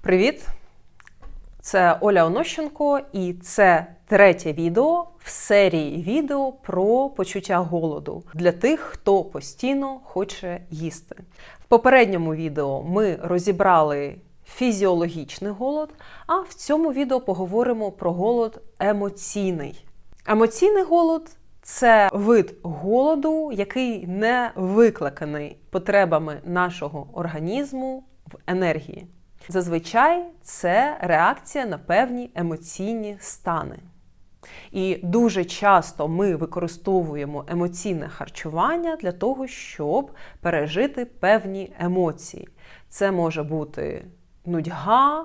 Привіт! Це Оля Онощенко, і це третє відео в серії відео про почуття голоду для тих, хто постійно хоче їсти. В попередньому відео ми розібрали фізіологічний голод, а в цьому відео поговоримо про голод емоційний. Емоційний голод це вид голоду, який не викликаний потребами нашого організму в енергії. Зазвичай це реакція на певні емоційні стани. І дуже часто ми використовуємо емоційне харчування для того, щоб пережити певні емоції. Це може бути нудьга,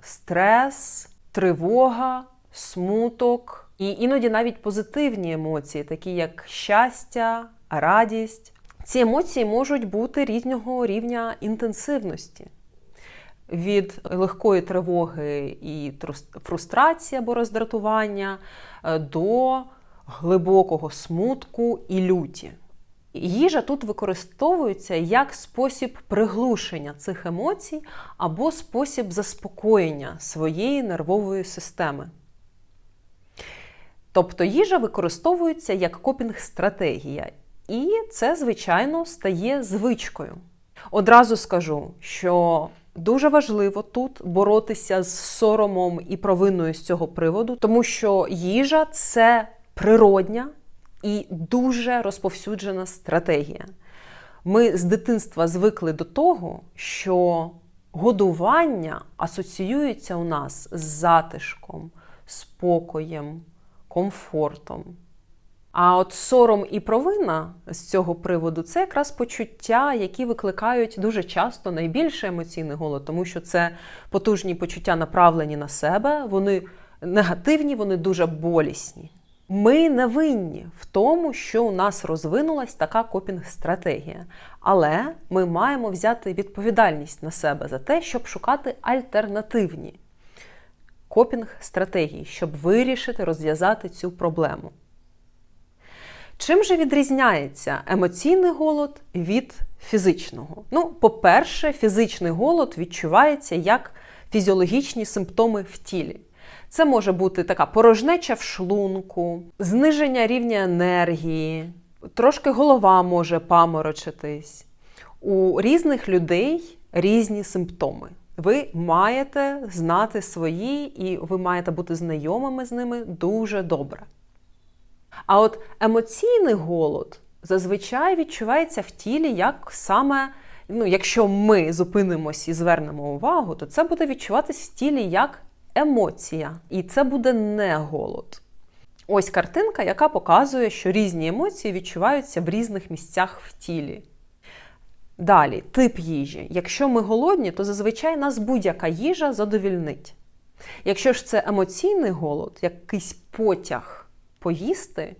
стрес, тривога, смуток і іноді навіть позитивні емоції, такі як щастя, радість. Ці емоції можуть бути різного рівня інтенсивності. Від легкої тривоги і фрустрації або роздратування е, до глибокого смутку і люті. Їжа тут використовується як спосіб приглушення цих емоцій або спосіб заспокоєння своєї нервової системи. Тобто їжа використовується як копінг-стратегія, і це, звичайно, стає звичкою. Одразу скажу, що дуже важливо тут боротися з соромом і провиною з цього приводу, тому що їжа це природня і дуже розповсюджена стратегія. Ми з дитинства звикли до того, що годування асоціюється у нас з затишком, спокоєм, комфортом. А от сором і провина з цього приводу це якраз почуття, які викликають дуже часто найбільше емоційний голод, тому що це потужні почуття направлені на себе, вони негативні, вони дуже болісні. Ми не винні в тому, що у нас розвинулась така копінг-стратегія. Але ми маємо взяти відповідальність на себе за те, щоб шукати альтернативні копінг-стратегії, щоб вирішити розв'язати цю проблему. Чим же відрізняється емоційний голод від фізичного? Ну, по-перше, фізичний голод відчувається як фізіологічні симптоми в тілі. Це може бути така порожнеча в шлунку, зниження рівня енергії, трошки голова може паморочитись. У різних людей різні симптоми. Ви маєте знати свої, і ви маєте бути знайомими з ними дуже добре. А от емоційний голод зазвичай відчувається в тілі як саме, ну, якщо ми зупинимось і звернемо увагу, то це буде відчуватись в тілі як емоція. І це буде не голод. Ось картинка, яка показує, що різні емоції відчуваються в різних місцях в тілі. Далі, тип їжі. Якщо ми голодні, то зазвичай нас будь-яка їжа задовільнить. Якщо ж це емоційний голод, якийсь потяг поїсти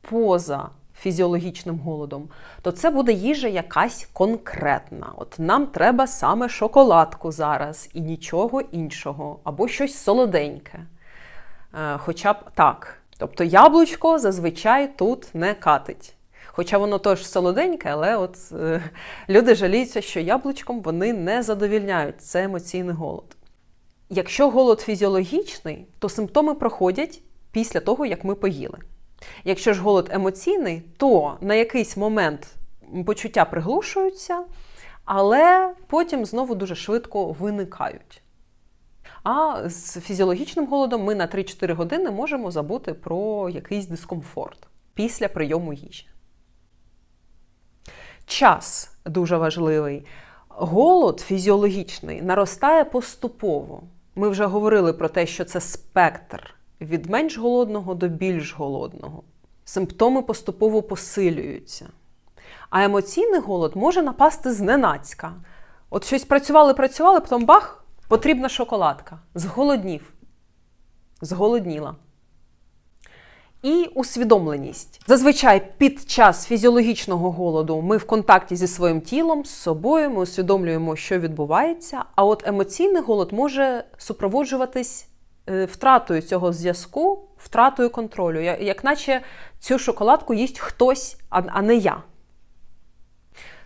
поза фізіологічним голодом, то це буде їжа якась конкретна. От нам треба саме шоколадку зараз і нічого іншого, або щось солоденьке. Е, хоча б так. Тобто яблучко зазвичай тут не катить. Хоча воно теж солоденьке, але от е, люди жаліються, що яблучком вони не задовільняють це емоційний голод. Якщо голод фізіологічний, то симптоми проходять після того, як ми поїли. Якщо ж голод емоційний, то на якийсь момент почуття приглушуються, але потім знову дуже швидко виникають. А з фізіологічним голодом ми на 3-4 години можемо забути про якийсь дискомфорт після прийому їжі. Час дуже важливий. Голод фізіологічний наростає поступово. Ми вже говорили про те, що це спектр від менш голодного до більш голодного. Симптоми поступово посилюються. А емоційний голод може напасти зненацька. От щось працювали, працювали, потім бах, потрібна шоколадка. Зголоднів. Зголодніла. І усвідомленість. Зазвичай під час фізіологічного голоду ми в контакті зі своїм тілом, з собою, ми усвідомлюємо, що відбувається. А от емоційний голод може супроводжуватись втратою цього зв'язку, втратою контролю, як наче цю шоколадку їсть хтось, а не я.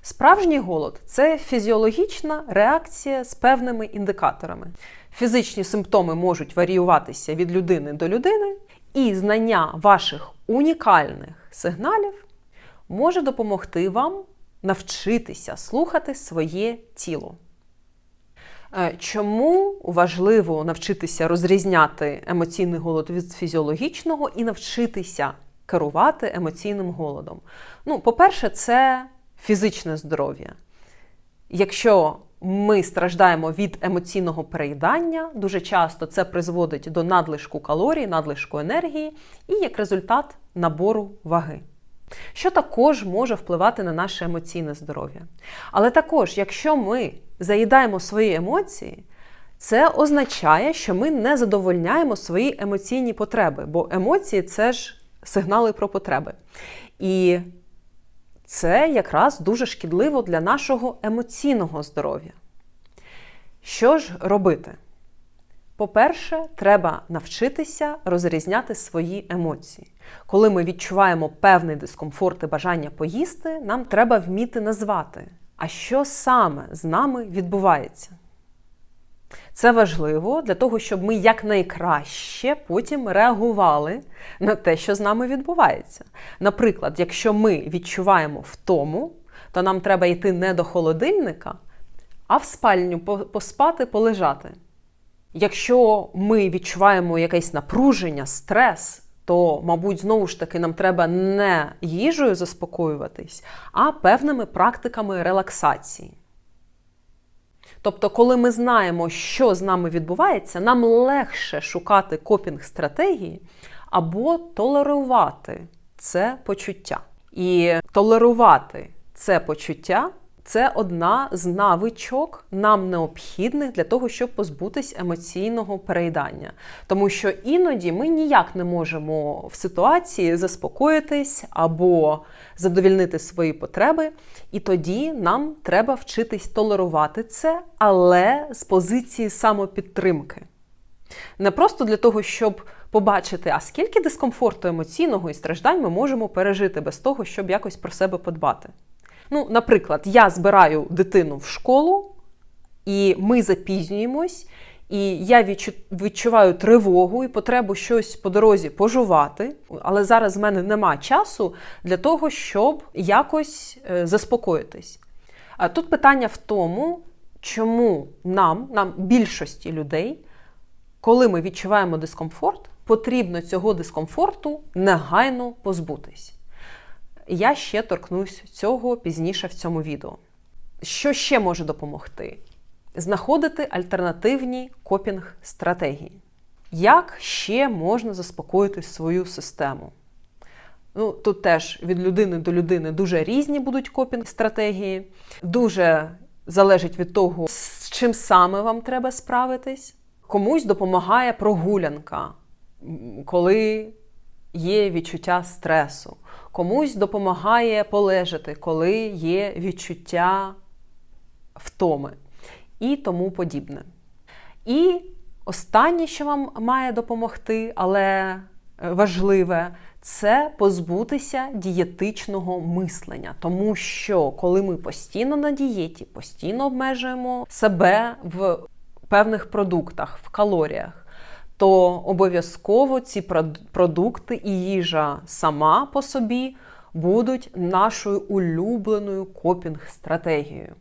Справжній голод це фізіологічна реакція з певними індикаторами. Фізичні симптоми можуть варіюватися від людини до людини, і знання ваших унікальних сигналів може допомогти вам навчитися слухати своє тіло. Е, чому важливо навчитися розрізняти емоційний голод від фізіологічного і навчитися керувати емоційним голодом? Ну, по-перше, це фізичне здоров'я. Якщо ми страждаємо від емоційного переїдання, дуже часто це призводить до надлишку калорій, надлишку енергії і як результат набору ваги. Що також може впливати на наше емоційне здоров'я. Але також, якщо ми заїдаємо свої емоції, це означає, що ми не задовольняємо свої емоційні потреби, бо емоції це ж сигнали про потреби. І це якраз дуже шкідливо для нашого емоційного здоров'я. Що ж робити? По-перше, треба навчитися розрізняти свої емоції. Коли ми відчуваємо певний дискомфорт і бажання поїсти, нам треба вміти назвати, а що саме з нами відбувається. Це важливо для того, щоб ми якнайкраще потім реагували на те, що з нами відбувається. Наприклад, якщо ми відчуваємо втому, то нам треба йти не до холодильника, а в спальню поспати, полежати. Якщо ми відчуваємо якесь напруження, стрес, то, мабуть, знову ж таки, нам треба не їжею заспокоюватись, а певними практиками релаксації. Тобто, коли ми знаємо, що з нами відбувається, нам легше шукати копінг-стратегії або толерувати це почуття. І толерувати це почуття це одна з навичок нам необхідних для того, щоб позбутись емоційного переїдання. Тому що іноді ми ніяк не можемо в ситуації заспокоїтись або задовільнити свої потреби, і тоді нам треба вчитись толерувати це, але з позиції самопідтримки. Не просто для того, щоб побачити, а скільки дискомфорту емоційного і страждань ми можемо пережити без того, щоб якось про себе подбати. Ну, наприклад, я збираю дитину в школу, і ми запізнюємось, і я відчуваю тривогу і потребу щось по дорозі пожувати. Але зараз в мене нема часу для того, щоб якось е, заспокоїтись. А тут питання в тому, чому нам, нам більшості людей, коли ми відчуваємо дискомфорт, потрібно цього дискомфорту негайно позбутись. Я ще торкнусь цього пізніше в цьому відео. Що ще може допомогти? Знаходити альтернативні копінг-стратегії. Як ще можна заспокоїти свою систему? Ну, Тут теж від людини до людини дуже різні будуть копінг-стратегії, дуже залежить від того, з чим саме вам треба справитись. Комусь допомагає прогулянка, коли є відчуття стресу комусь допомагає полежати, коли є відчуття втоми і тому подібне. І останнє, що вам має допомогти, але е, важливе, це позбутися дієтичного мислення. Тому що, коли ми постійно на дієті, постійно обмежуємо себе в певних продуктах, в калоріях то обов'язково ці продукти і їжа сама по собі будуть нашою улюбленою копінг-стратегією.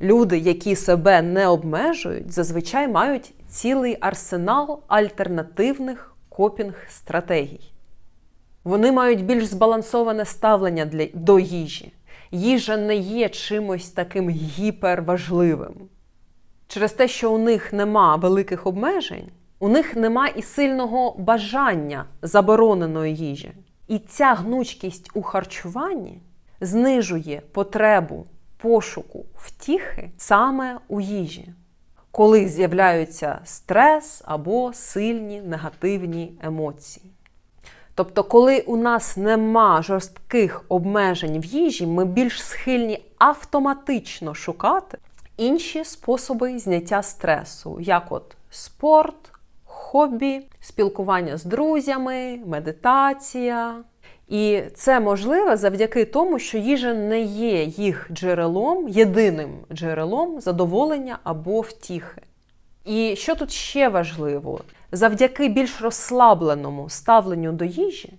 Люди, які себе не обмежують, зазвичай мають цілий арсенал альтернативних копінг-стратегій. Вони мають більш збалансоване ставлення для, до їжі. Їжа не є чимось таким гіперважливим через те, що у них нема великих обмежень, у них нема і сильного бажання забороненої їжі. І ця гнучкість у харчуванні знижує потребу пошуку втіхи саме у їжі, коли з'являються стрес або сильні негативні емоції. Тобто, коли у нас нема жорстких обмежень в їжі, ми більш схильні автоматично шукати інші способи зняття стресу, як от спорт, хобі, спілкування з друзями, медитація. І це можливо завдяки тому, що їжа не є їх джерелом, єдиним джерелом задоволення або втіхи. І що тут ще важливо, завдяки більш розслабленому ставленню до їжі,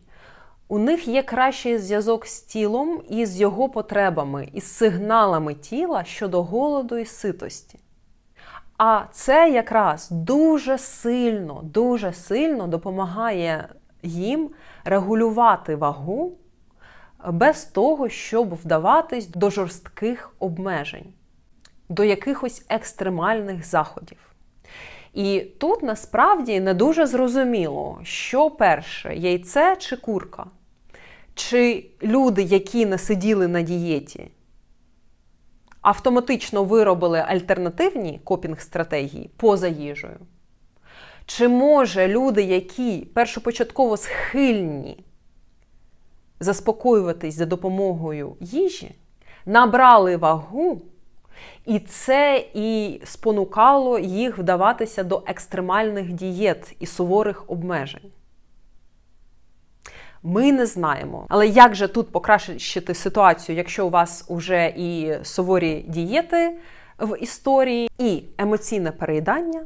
у них є кращий зв'язок з тілом і з його потребами, і з сигналами тіла щодо голоду і ситості. А це якраз дуже сильно, дуже сильно допомагає їм регулювати вагу без того, щоб вдаватись до жорстких обмежень, до якихось екстремальних заходів. І тут насправді не дуже зрозуміло, що перше яйце чи курка. Чи люди, які не сиділи на дієті, автоматично виробили альтернативні копінг-стратегії поза їжею? Чи може люди, які першопочатково схильні заспокоюватись за допомогою їжі, набрали вагу, і це і спонукало їх вдаватися до екстремальних дієт і суворих обмежень? Ми не знаємо. Але як же тут покращити ситуацію, якщо у вас вже і суворі дієти в історії, і емоційне переїдання?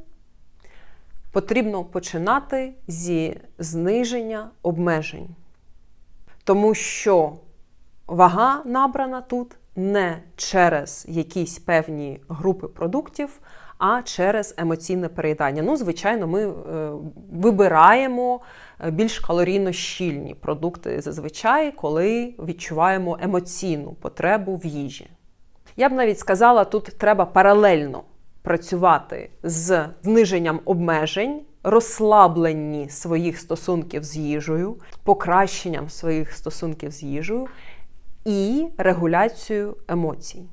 Потрібно починати зі зниження обмежень. Тому що вага набрана тут не через якісь певні групи продуктів, а через емоційне переїдання. Ну, звичайно, ми е, вибираємо більш калорійно щільні продукти зазвичай, коли відчуваємо емоційну потребу в їжі. Я б навіть сказала, тут треба паралельно працювати з зниженням обмежень, розслабленні своїх стосунків з їжею, покращенням своїх стосунків з їжею і регуляцією емоцій,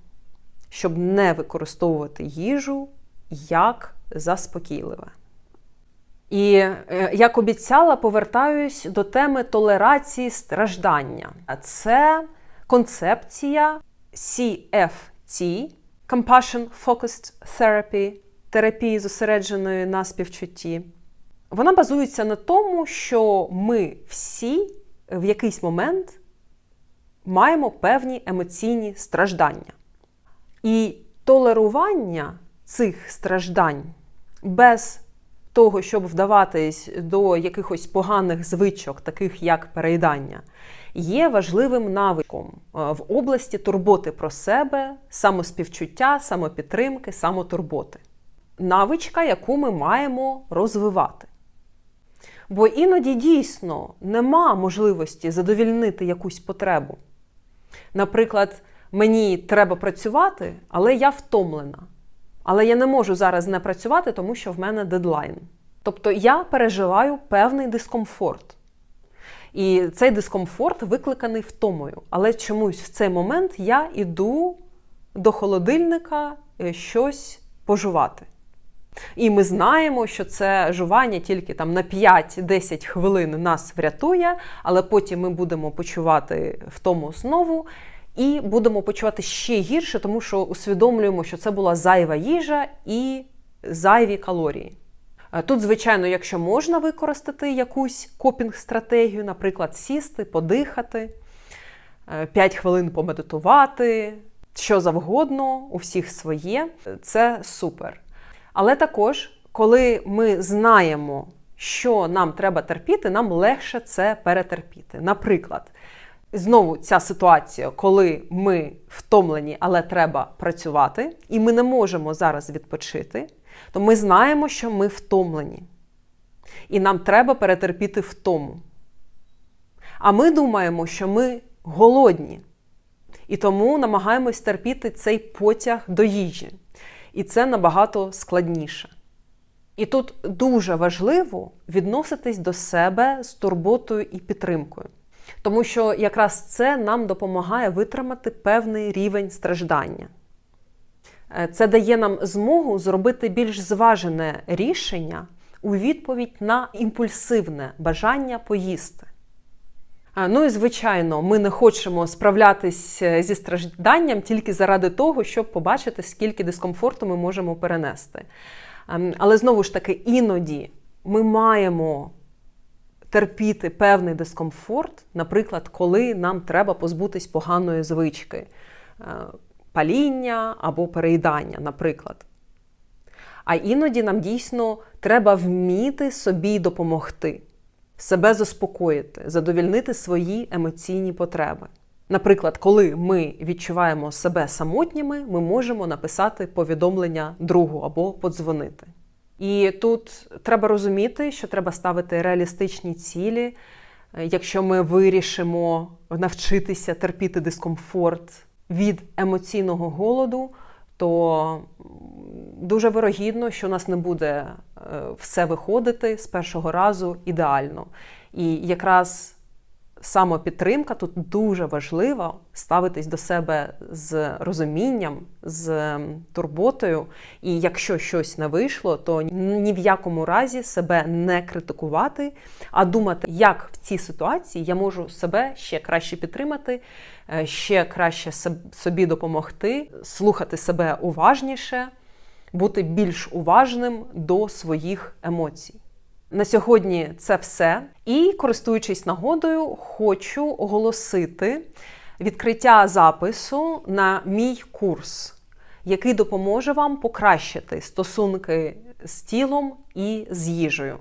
щоб не використовувати їжу як заспокійливе. І е, як обіцяла, повертаюсь до теми толерації страждання. А це концепція CFT Compassion Focused Therapy, терапії зосередженої на співчутті. Вона базується на тому, що ми всі в якийсь момент маємо певні емоційні страждання. І толерування цих страждань без того, щоб вдаватись до якихось поганих звичок, таких як переїдання, є важливим навиком е, в області турботи про себе, самоспівчуття, самопідтримки, самотурботи. Навичка, яку ми маємо розвивати. Бо іноді дійсно нема можливості задовільнити якусь потребу. Наприклад, мені треба працювати, але я втомлена. Але я не можу зараз не працювати, тому що в мене дедлайн. Тобто я переживаю певний дискомфорт. І цей дискомфорт викликаний втомою. Але чомусь в цей момент я йду до холодильника е, щось пожувати. І ми знаємо, що це жування тільки там на 5-10 хвилин нас врятує, але потім ми будемо почувати втому знову. І будемо почувати ще гірше, тому що усвідомлюємо, що це була зайва їжа і зайві калорії. Е, тут, звичайно, якщо можна використати якусь копінг-стратегію, наприклад, сісти, подихати, 5 е, хвилин помедитувати, що завгодно, у всіх своє, це супер. Але також, коли ми знаємо, що нам треба терпіти, нам легше це перетерпіти. Наприклад, Знову ця ситуація, коли ми втомлені, але треба працювати, і ми не можемо зараз відпочити, то ми знаємо, що ми втомлені. І нам треба перетерпіти втому. А ми думаємо, що ми голодні. І тому намагаємось терпіти цей потяг до їжі. І це набагато складніше. І тут дуже важливо відноситись до себе з турботою і підтримкою. Тому що якраз це нам допомагає витримати певний рівень страждання. Е, це дає нам змогу зробити більш зважене рішення у відповідь на імпульсивне бажання поїсти. Ну і, звичайно, ми не хочемо справлятись е, зі стражданням тільки заради того, щоб побачити, скільки дискомфорту ми можемо перенести. Ем, але знову ж таки, іноді ми маємо терпіти певний дискомфорт, наприклад, коли нам треба позбутись поганої звички, е, паління або переїдання, наприклад. А іноді нам дійсно треба вміти собі допомогти, себе заспокоїти, задовільнити свої емоційні потреби. Наприклад, коли ми відчуваємо себе самотніми, ми можемо написати повідомлення другу або подзвонити. І тут треба розуміти, що треба ставити реалістичні цілі. Якщо ми вирішимо навчитися терпіти дискомфорт від емоційного голоду, то дуже вирогідно, що у нас не буде е, все виходити з першого разу ідеально. І якраз самопідтримка тут дуже важливо ставитись до себе з розумінням, з турботою. І якщо щось не вийшло, то ні в якому разі себе не критикувати, а думати, як в цій ситуації я можу себе ще краще підтримати, е, ще краще собі допомогти, слухати себе уважніше, бути більш уважним до своїх емоцій. На сьогодні це все. І, користуючись нагодою, хочу оголосити відкриття запису на мій курс, який допоможе вам покращити стосунки з тілом і з їжею.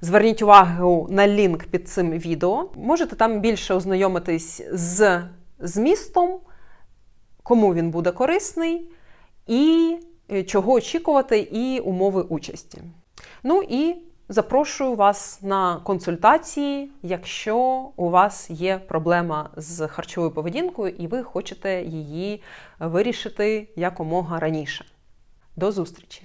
Зверніть увагу на лінк під цим відео. Можете там більше ознайомитись з змістом, кому він буде корисний, і е, чого очікувати, і умови участі. Ну і запрошую вас на консультації, якщо у вас є проблема з харчовою поведінкою і ви хочете її вирішити якомога раніше. До зустрічі!